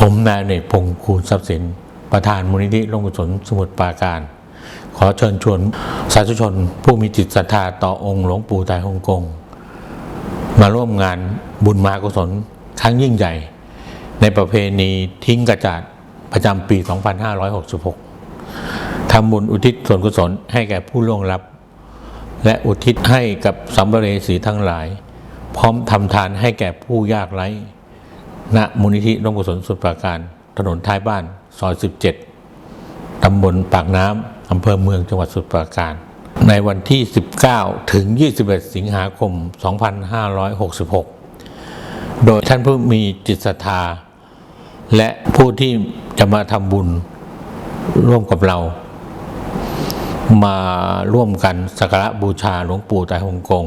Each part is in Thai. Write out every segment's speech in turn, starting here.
ผมนายเนกพงศ์คูณทรัพย์สิน ประธานมูลนิธิร่วมกุศลสมุทรปราการ ขอเชิญชวนสาธุชนผู้มีจิตศรัทธาต่อองค์หลวงปู่ไตรฮงกง มาร่วมงานบุญมากุศลครั้งยิ่งใหญ่ ในประเพณีทิ้งกระจาดประจำปี 2566 ทำบุญอุทิศส่วนกุศลให้แก่ผู้ล่วงลับ และอุทิศให้กับสัมภเวสีทั้งหลาย พร้อมทำทานให้แก่ผู้ยากไร้ ณมูลนิธิร่วมกุศลสุดปราการ ถนนท้ายบ้านซอย 17 ตำบลปากน้ำอำเภอเมืองจังหวัดสมุทรปราการ ในวันที่ 19 ถึง 21 สิงหาคม 2566 โดยท่านผู้มีจิตศรัทธา และผู้ที่จะมาทำบุญร่วมกับเรา มาร่วมกันสักการะบูชาหลวงปู่ไตรฮงกง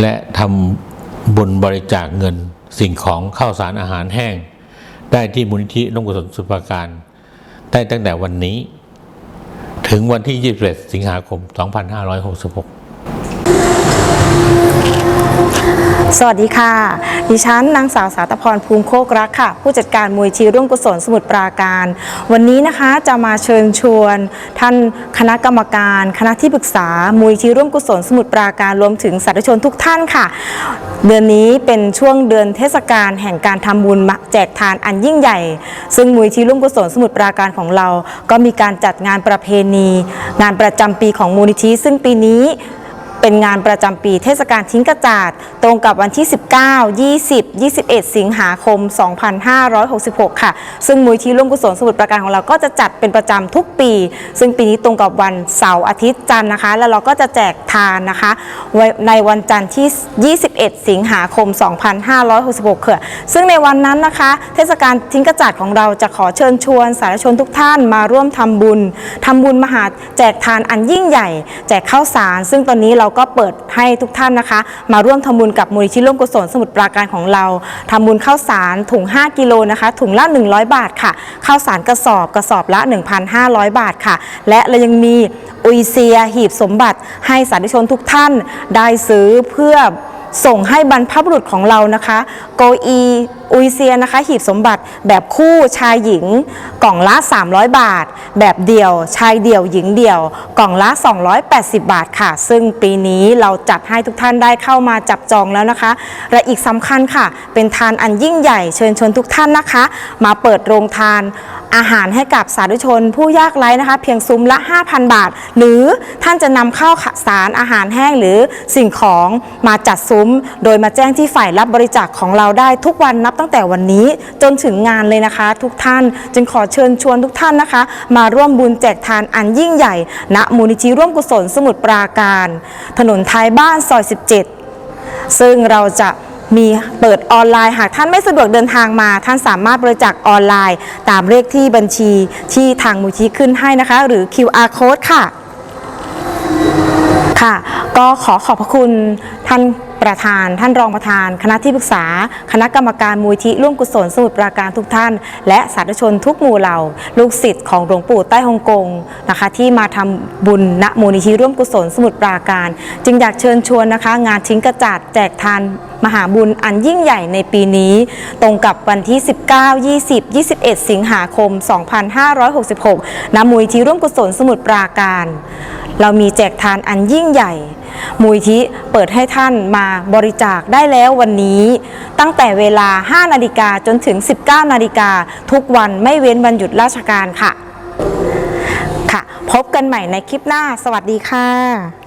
และทำบุญบริจาคเงิน สิ่งของข้าวสารอาหารแห้ง ได้ที่มูลนิธิร่วมกุศลสุภาการ ได้ตั้งแต่วันนี้ ถึงวันที่ 21 สิงหาคม 2566 สวัสดีค่ะ ดิฉันนางสาวสาตพรภูมิโคกรักค่ะ ผู้จัดการมูลทีร่วมกุศลสมุทรปราการ วันนี้นะคะจะมาเชิญชวน ท่านคณะกรรมการ คณะที่ปรึกษามูลทีร่วมกุศลสมุทรปราการรวมถึงสาธุชนทุกท่านค่ะ เดือนนี้เป็นช่วงเดือนเทศกาลแห่งการทำบุญแจกทานอันยิ่งใหญ่ ซึ่งมูลทีร่วมกุศลสมุทรปราการของเรา ก็มีการจัดงานประเพณี งานประจำปีของมูลนิธิซึ่งปีนี้ เป็นงานประจำปีเทศกาลทิ้งกระจาด ตรงกับวันที่ 19 20 21 สิงหาคม 2566 ค่ะ ซึ่งมูลที่ร่วมกุศลสมุทรปราการของเราก็จะจัดเป็นประจำทุกปี ซึ่งปีนี้ตรงกับวันเสาร์อาทิตย์จันทร์นะคะ แล้วเราก็จะแจกทานนะคะ ในวันจันทร์ที่ 21 สิงหาคม 2566ค่ะซึ่งในวันนั้นนะคะ เทศกาลทิ้งกระจาดของเราจะขอเชิญชวนสาธารณชนทุกท่านมาร่วมทำบุญทำบุญมหาแจกทานอันยิ่งใหญ่ แจกข้าวสาร ซึ่งตอนนี้เราราก็เปิดให้ทุกท่านนะคะ มาร่วมทำบุญกับมูลนิธิร่วมกุศลสมุทรปราการของเราทำบุญข้าวสารถุง 5 กิโลนะคะ ถุงละ 100 บาทค่ะข้าวสารกระสอบกระสอบละ 1,500 บาทค่ะ และเรายังมีอุยเซียหีบสมบัติให้สาธุชนทุกท่านได้ซื้อเพื่อ ส่งให้บรรพบุรุษของเรานะคะ โกอีอุยเซียนะคะ หีบสมบัติแบบคู่ชายหญิง กล่องละ 300 บาท แบบเดี่ยว ชายเดี่ยวหญิงเดี่ยว กล่องละ 280 บาทค่ะ ซึ่งปีนี้เราจัดให้ทุกท่านได้เข้ามาจับจองแล้วนะคะ และอีกสำคัญค่ะ เป็นทานอันยิ่งใหญ่เชิญชวนทุกท่านนะคะ มาเปิดโรงทาน อาหารให้กับสาธุชนผู้ยากไร้นะคะ เพียงซุ้มละ 5,000 บาท หรือท่านจะนำข้าวสารอาหารแห้งหรือสิ่งของมาจัดซุ้ม โดยมาแจ้งที่ฝ่ายรับบริจาคของเราได้ทุกวันนับตั้งแต่วันนี้จนถึงงานเลยนะคะ ทุกท่านจึงขอเชิญชวนทุกท่านนะคะ มาร่วมบุญแจกทานอันยิ่งใหญ่ ณมูลนิธิร่วมกุศลสมุทรปราการ ถนนท้ายบ้านซอย 17 ซึ่งเราจะ มีเปิดออนไลน์หากท่านไม่สะดวกเดินทางมา ท่านสามารถบริจาคออนไลน์ ตามเลขที่บัญชีที่ทางมูลที่ขึ้นให้นะคะ หรือ QR code ค่ะค่ะ ก็ขอขอบพระคุณท่าน ประธานท่านรองประธาน คณะที่ปรึกษา คณะกรรมการมูลที่ร่วมกุศลสมุทรปราการทุกท่าน และสาธุชนทุกหมู่เหล่า ลูกศิษย์ของหลวงปู่ใต้ฮ่องกงนะคะ ที่มาทำบุญณมูลนิธิร่วมกุศลสมุทรปราการ จึงอยากเชิญชวนนะคะ งานทิ้งกระจาดแจกทานมหาบุญอันยิ่งใหญ่ในปีนี้ ตรงกับวันที่ 19 20 21 สิงหาคม 2566ณมูลนิธิร่วมกุศลสมุทรปราการ เรามีแจกทานอันยิ่งใหญ่ มูลที่เปิดให้ท่านมาบริจาคได้แล้ววันนี้ ตั้งแต่เวลา 5 นาฬิกาจนถึง 19 นาฬิกาทุกวันไม่เว้นวันหยุดราชการค่ะ ค่ะ พบกันใหม่ในคลิปหน้า สวัสดีค่ะ